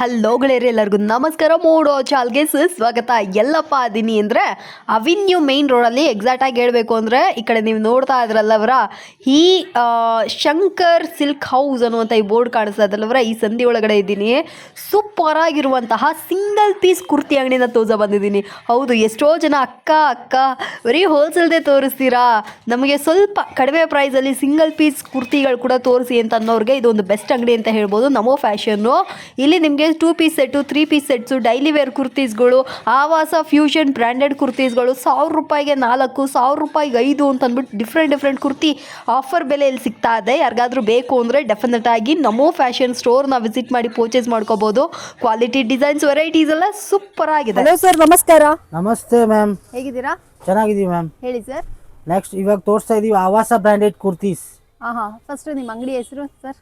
Hello ಎಲ್ಲರಿಗೂ ನಮಸ್ಕಾರ. ಮೂಡೋ ಚಾಲ್ಗೆ ಸ್ವಾಗತ ಎಲ್ಲಪ್ಪ ಅದೀನಿ ಅಂದರೆ ಅವಿನ್ಯೂ ಮೇನ್ ರೋಡಲ್ಲಿ ಎಕ್ಸಾಕ್ಟಾಗಿ ಹೇಳಬೇಕು ಅಂದರೆ ಈ ಕಡೆ ನೀವು ನೋಡ್ತಾ ಇದ್ರಲ್ಲವರ, ಈ ಶಂಕರ್ ಸಿಲ್ಕ್ ಹೌಸ್ ಅನ್ನುವಂಥ ಈ ಬೋರ್ಡ್ ಕಾಣಿಸ್ತಾ ಇದ್ರಲ್ಲವರ, ಈ ಸಂಧಿ ಒಳಗಡೆ ಇದ್ದೀನಿ. ಸೂಪರ್ ಆಗಿರುವಂತಹ ಸಿಂಗಲ್ ಪೀಸ್ ಕುರ್ತಿ ಅಂಗಡಿನ ತೋರ್ಸ ಬಂದಿದ್ದೀನಿ. ಹೌದು, ಎಷ್ಟೋ ಜನ ಅಕ್ಕ ಅಕ್ಕ, ಬರೀ ಹೋಲ್ಸೇಲ್ದೇ ತೋರಿಸ್ತೀರಾ? ನಮಗೆ ಸ್ವಲ್ಪ ಕಡಿಮೆ ಪ್ರೈಸಲ್ಲಿ ಸಿಂಗಲ್ ಪೀಸ್ ಕುರ್ತಿಗಳು ಕೂಡ ತೋರಿಸಿ ಅಂತ ಅನ್ನೋರಿಗೆ ಇದೊಂದು ಬೆಸ್ಟ್ ಅಂಗಡಿ ಅಂತ ಹೇಳ್ಬೋದು. ನಮೋ ಫ್ಯಾಷನ್ನು ಇಲ್ಲಿ ನಿಮಗೆ two piece set three piece sets daily wear ಕುರ್ತೀಸ್ಗಳು Avaasa fusion branded ಕುರ್ತೀಸ್ಗಳು ಸಾವಿರ ರೂಪಾಯಿಗೆ ನಾಲ್ಕು ಸಾವಿರ ರೂಪಾಯಿಗೆ ಐದು ಅಂತ ಅಂದ್ಬಿಟ್ಟು ಡಿಫ್ರೆಂಟ್ ಡಿಫ್ರೆಂಟ್ ಕುರ್ತಿ ಆಫರ್ ಬೆಲೆಯಲ್ಲಿ ಸಿಗ್ತಾ ಇದೆ. ಯಾರಿಗಾದ್ರೂ ಬೇಕು ಅಂದರೆ ಡೆಫಿನೆಟ್ ಆಗಿ ನಮೋ ಫ್ಯಾಷನ್ ಸ್ಟೋರ್ನ ವಿಸಿಟ್ ಮಾಡಿ ಪರ್ಚೇಸ್ ಮಾಡ್ಕೋಬೋದು. ಕ್ವಾಲಿಟಿ ಡಿಸೈನ್ಸ್ ವೆರೈಟೀಸ್ ಎಲ್ಲ ಸೂಪರ್ ಆಗಿದೆ. ಹಲೋ ಸರ್ ನಮಸ್ಕಾರ. ನಮಸ್ತೆ ಮ್ಯಾಮ್ ಹೇಗಿದ್ದೀರಾ? ಚೆನ್ನಾಗಿದ್ದೀವಿ ಮ್ಯಾಮ್ ಹೇಳಿ ಸರ್ ನೆಕ್ಸ್ಟ್ ಇವಾಗ ತೋರಿಸ್ತಾ ಇದೀವಿ ಆವಾಸ ಬ್ರ್ಯಾಂಡೆಡ್ ಕುರ್ತೀಸ್ ಹಾಂ ಹಾಂ ಫಸ್ಟ್ ನಿಮ್ಮ ಅಂಗಡಿ ಹೆಸರು ಸರ್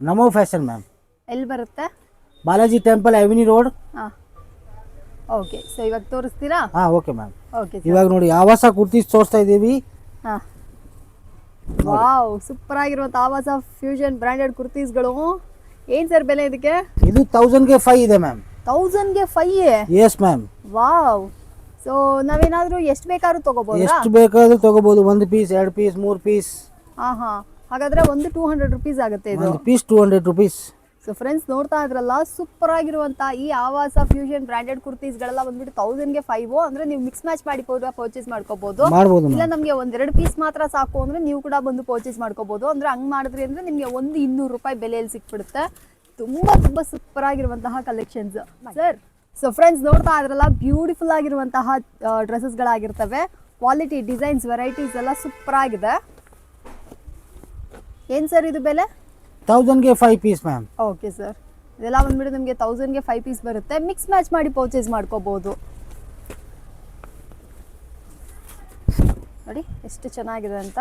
ನಮೋ ಫ್ಯಾಷನ್ ಮ್ಯಾಮ್ ಎಲ್ಲಿ ಬರುತ್ತೆ? Balaji temple avenue road. Okay so ಇವಾಗ ತೋರಿಸ್ತೀರಾ? ಹಾಂ ಓಕೆ ಮ್ಯಾಮ್. ಓಕೆ ಇವಾಗ ನೋಡಿ ಆವಾಸ ಕುರ್ತೀಸ್ ತೋರಿಸ್ತಾ ಇದ್ದೀವಿ. ಹಾಂ. ವಾವ್ ಸೂಪರ್ ಆಗಿರುವಂಥ ಆವಾಸ ಫ್ಯೂಷನ್ ಬ್ರ್ಯಾಂಡೆಡ್ ಕುರ್ತೀಸ್ಗಳು. ಏನು ಸರ್ ಬೆಲೆ ಇದಕ್ಕೆ? ಇದು ತೌಸಂಡ್ಗೆ ಫೈ ಇದೆ ma'am. ತೌಸಂಡ್ಗೆ five yes ma'am. Wow. So ನಾವೇನಾದರೂ ಎಷ್ಟು ಬೇಕಾದ್ರೂ ತೊಗೋಬೋದಾ? ಎಷ್ಟು ಬೇಕಾದರೂ ತಗೋಬೋದು. ಒಂದು ಪೀಸ್ ಎರಡು ಪೀಸ್ ಮೂರು ಪೀಸ್ ಹಾಂ ಹಾಂ ಹಾಗಾದರೆ ಒಂದು ಟೂ ಹಂಡ್ರೆಡ್ ರುಪೀಸ್ ಆಗುತ್ತೆ ಇದು. Piece two hundred rupees so friends ನೋಡ್ತಾ ಇದ್ರಲ್ಲ ಸೂಪರ್ ಆಗಿರುವಂತಹ ಈ ಆವಾಸ ಫ್ಯೂಷನ್ ಬ್ರಾಂಡೆಡ್ ಕುರ್ತೀಸ್ಗಳೆಲ್ಲ ಬಂದ್ಬಿಟ್ಟು ತೌಸಂಡ್ಗೆ ಫೈವ್ ಅಂದ್ರೆ ನೀವು ಮಿಕ್ಸ್ ಮ್ಯಾಚ್ ಮಾಡಿ ಪರ್ಚೇಸ್ ಮಾಡ್ಕೋಬಹುದು ಇಲ್ಲ ನಮಗೆ ಒಂದೆರಡು ಪೀಸ್ ಮಾತ್ರ ಸಾಕು ಅಂದ್ರೆ ನೀವು ಕೂಡ ಬಂದು ಪರ್ಚೇಸ್ ಮಾಡ್ಕೋಬಹುದು ಅಂದ್ರೆ ಹಂಗ್ ಮಾಡಿದ್ರಿ ಅಂದ್ರೆ ನಿಮಗೆ ಒಂದು ಇನ್ನೂರು ರೂಪಾಯಿ ಬೆಲೆಯಲ್ಲಿ ಸಿಕ್ಬಿಡುತ್ತೆ. ತುಂಬಾ ತುಂಬಾ ಸೂಪರ್ ಆಗಿರುವಂತಹ ಕಲೆಕ್ಷನ್ಸ್ ಸರ್ ಸೊ ಫ್ರೆಂಡ್ಸ್ ನೋಡ್ತಾ ಇದ್ರಲ್ಲ ಬ್ಯೂಟಿಫುಲ್ ಆಗಿರುವಂತಹ ಡ್ರೆಸ್ಸಸ್ಗಳಾಗಿರ್ತವೆ ಕ್ವಾಲಿಟಿ ಡಿಸೈನ್ಸ್ ವೆರೈಟೀಸ್ ಎಲ್ಲ ಸೂಪರ್ ಆಗಿದೆ. ಏನ್ ಸರ್ ಇದು ಬೆಲೆ? ತೌಸಂಡ್ಗೆ five piece ma'am okay sir ಇದೆಲ್ಲ ಬಂದ್ಬಿಟ್ಟು ನಿಮಗೆ ತೌಸಂಡ್ಗೆ ಫೈವ್ ಪೀಸ್ ಬರುತ್ತೆ. ಮಿಕ್ಸ್ ಮ್ಯಾಚ್ ಮಾಡಿ ಪರ್ಚೇಸ್ ಮಾಡ್ಕೋಬೋದು. ನೋಡಿ, ಎಷ್ಟು ಚೆನ್ನಾಗಿದೆ ಅಂತ.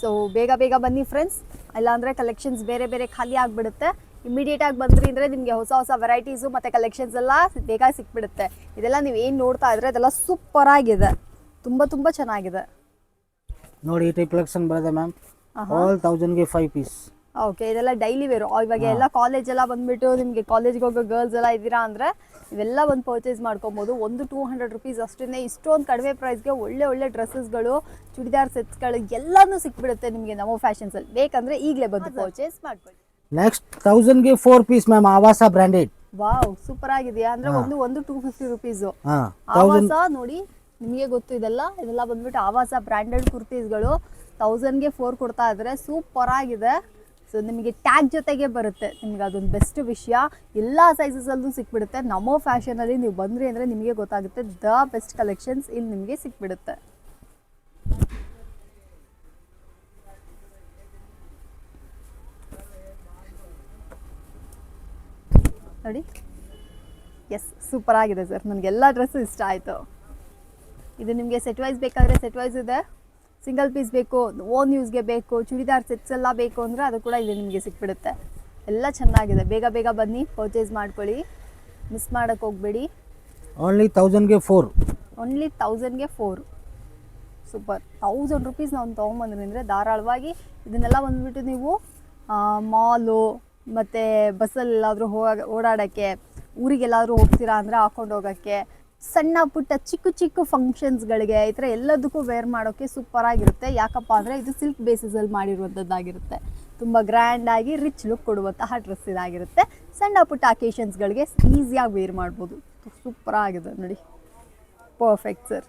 ಸೊ ಬೇಗ ಬೇಗ ಬನ್ನಿ ಫ್ರೆಂಡ್ಸ್ ಇಲ್ಲಾಂದರೆ ಕಲೆಕ್ಷನ್ಸ್ ಬೇರೆ ಬೇರೆ ಖಾಲಿ ಆಗಿಬಿಡುತ್ತೆ. ಇಮಿಡಿಯೇಟಾಗಿ ಬಂದ್ರಿ ಅಂದರೆ ನಿಮಗೆ ಹೊಸ ಹೊಸ ವೆರೈಟೀಸು ಮತ್ತು ಕಲೆಕ್ಷನ್ಸ್ ಎಲ್ಲ ಬೇಗ ಸಿಕ್ಬಿಡುತ್ತೆ. ಇದೆಲ್ಲ ನೀವು ಏನು ನೋಡ್ತಾ ಇದ್ರೆ ಅದೆಲ್ಲ ಸೂಪರ್ ಆಗಿದೆ. ತುಂಬ ತುಂಬ ಚೆನ್ನಾಗಿದೆ. ನೋಡಿ ಈ ಟೈಪ್ ಕಲೆಕ್ಷನ್ ಬರುತ್ತೆ ಮ್ಯಾಮ್ ಆಲ್ಗೆ ಫೈವ್ ಪೀಸ್ ಓಕೆ ಇದೆಲ್ಲ ಡೈಲಿ ವೇರು ಇವಾಗ ಎಲ್ಲ ಕಾಲೇಜ್ ಎಲ್ಲ ಬಂದ್ಬಿಟ್ಟು ನಿಮಗೆ ಕಾಲೇಜ್ಗೆ ಹೋಗೋ ಗರ್ಲ್ಸ್ ಎಲ್ಲ ಇದ್ದೀರಾ ಅಂದರೆ ಇವೆಲ್ಲ ಒಂದು ಪರ್ಚೇಸ್ ಮಾಡ್ಕೊಬೋದು. ಒಂದು ಟೂ ಹಂಡ್ರೆಡ್ ರುಪೀಸ್ ಅಷ್ಟೇ ಇಷ್ಟೊಂದು ಕಡಿಮೆ ಪ್ರೈಸ್ಗೆ ಒಳ್ಳೆ ಒಳ್ಳೆ ಡ್ರೆಸ್ಸಸ್ಗಳು ಚೂಡಿದಾರ್ ಸೆಟ್ಸ್ಗಳು ಎಲ್ಲನೂ ಸಿಕ್ಬಿಡುತ್ತೆ ನಿಮಗೆ ನಮ್ಮ ಫ್ಯಾಷನ್ಸಲ್ಲಿ ಬೇಕಂದರೆ ಈಗಲೇ ಬಂದು ಪರ್ಚೇಸ್ ಮಾಡ್ಕೊಳ್ಳಿ. Next ತೌಸಂಡ್ಗೆ four piece ma'am Avaasa branded wow super ಆಗಿದೆಯಾ? ಅಂದ್ರೆ ಒಂದು ಒಂದು ಟೂ ಫಿಫ್ಟಿ ರುಪೀಸು ಆವಾಸ ನೋಡಿ ನಿಮಗೆ ಗೊತ್ತು ಇದೆಲ್ಲ? ಇದೆಲ್ಲ ಬಂದ್ಬಿಟ್ಟು ಆವಾಸ ಬ್ರ್ಯಾಂಡೆಡ್ ಕುರ್ತೀಸ್ಗಳು. ತೌಸಂಡ್ಗೆ ಫೋರ್ ಕೊಡ್ತಾ ಇದ್ದಾರೆ ಸೂಪರ್ ಆಗಿದೆ. ಸೊ ನಿಮಗೆ ಟ್ಯಾಗ್ ಜೊತೆಗೆ ಬರುತ್ತೆ. ನಿಮ್ಗೆ ಅದೊಂದು ಬೆಸ್ಟ್ ವಿಷಯ. ಎಲ್ಲ ಸೈಜಸಲ್ಲೂ ಸಿಕ್ಬಿಡುತ್ತೆ. ನಮೋ ಫ್ಯಾಷನಲ್ಲಿ ನೀವು ಬಂದ್ರಿ ಅಂದರೆ ನಿಮಗೆ ಗೊತ್ತಾಗುತ್ತೆ ದ ಬೆಸ್ಟ್ ಕಲೆಕ್ಷನ್ಸ್ ಇಲ್ಲಿ ನಿಮಗೆ ಸಿಕ್ಬಿಡುತ್ತೆ. ನೋಡಿ. ಎಸ್ ಸೂಪರ್ ಆಗಿದೆ ಸರ್ ನನಗೆಲ್ಲ ಡ್ರೆಸ್ಸು ಇಷ್ಟ ಆಯಿತು. ಇದು ನಿಮಗೆ ಸೆಟ್ ವೈಸ್ ಬೇಕಾದರೆ ಸೆಟ್ ವೈಸ್ ಇದೆ. ಸಿಂಗಲ್ ಪೀಸ್ ಬೇಕು ಓನ್ ಯೂಸ್ಗೆ ಬೇಕು ಚೂಡಿದಾರ್ ಸೆಟ್ಸ್ ಎಲ್ಲ ಬೇಕು ಅಂದರೆ ಅದು ಕೂಡ ಇಲ್ಲಿ ನಿಮಗೆ ಸಿಕ್ಬಿಡುತ್ತೆ. ಎಲ್ಲ ಚೆನ್ನಾಗಿದೆ. ಬೇಗ ಬೇಗ ಬನ್ನಿ ಪರ್ಚೇಸ್ ಮಾಡ್ಕೊಳ್ಳಿ. ಮಿಸ್ ಮಾಡೋಕ್ಕೆ ಹೋಗಬೇಡಿ. ಓನ್ಲಿ ತೌಸಂಡ್ಗೆ ಫೋರ್ ಓನ್ಲಿ ತೌಸಂಡ್ಗೆ ಫೋರ್ ಸೂಪರ್ ತೌಸಂಡ್ ರುಪೀಸ್ ನಾವು ತೊಗೊಂಬಂದ್ರಿ ಅಂದರೆ ಧಾರಾಳವಾಗಿ ಇದನ್ನೆಲ್ಲ ಬಂದುಬಿಟ್ಟು ನೀವು ಮಾಲು ಮತ್ತು ಬಸ್ಸಲ್ಲೆಲ್ಲಾದರೂ ಹೋಗ ಓಡಾಡೋಕ್ಕೆ ಊರಿಗೆಲ್ಲಾದರೂ ಹೋಗ್ತೀರಾ ಅಂದರೆ ಹಾಕೊಂಡು ಹೋಗೋಕ್ಕೆ ಸಣ್ಣ ಪುಟ್ಟ ಚಿಕ್ಕ ಚಿಕ್ಕ ಫಂಕ್ಷನ್ಸ್ಗಳಿಗೆ ಈ ಥರ ಎಲ್ಲದಕ್ಕೂ ವೇರ್ ಮಾಡೋಕ್ಕೆ ಸೂಪರಾಗಿರುತ್ತೆ ಯಾಕಪ್ಪ ಅಂದರೆ ಇದು ಸಿಲ್ಕ್ ಬೇಸಿಸಲ್ಲಿ ಮಾಡಿರುವಂಥದ್ದಾಗಿರುತ್ತೆ ತುಂಬ ಗ್ರ್ಯಾಂಡಾಗಿ ರಿಚ್ ಲುಕ್ ಕೊಡುವಂತಹ ಡ್ರೆಸ್ ಇದಾಗಿರುತ್ತೆ. ಸಣ್ಣ ಪುಟ್ಟ ಅಕೇಶನ್ಸ್ಗಳಿಗೆ ಈಸಿಯಾಗಿ ವೇರ್ ಮಾಡ್ಬೋದು. ಸೂಪರಾಗಿದೆ ನೋಡಿ. Perfect sir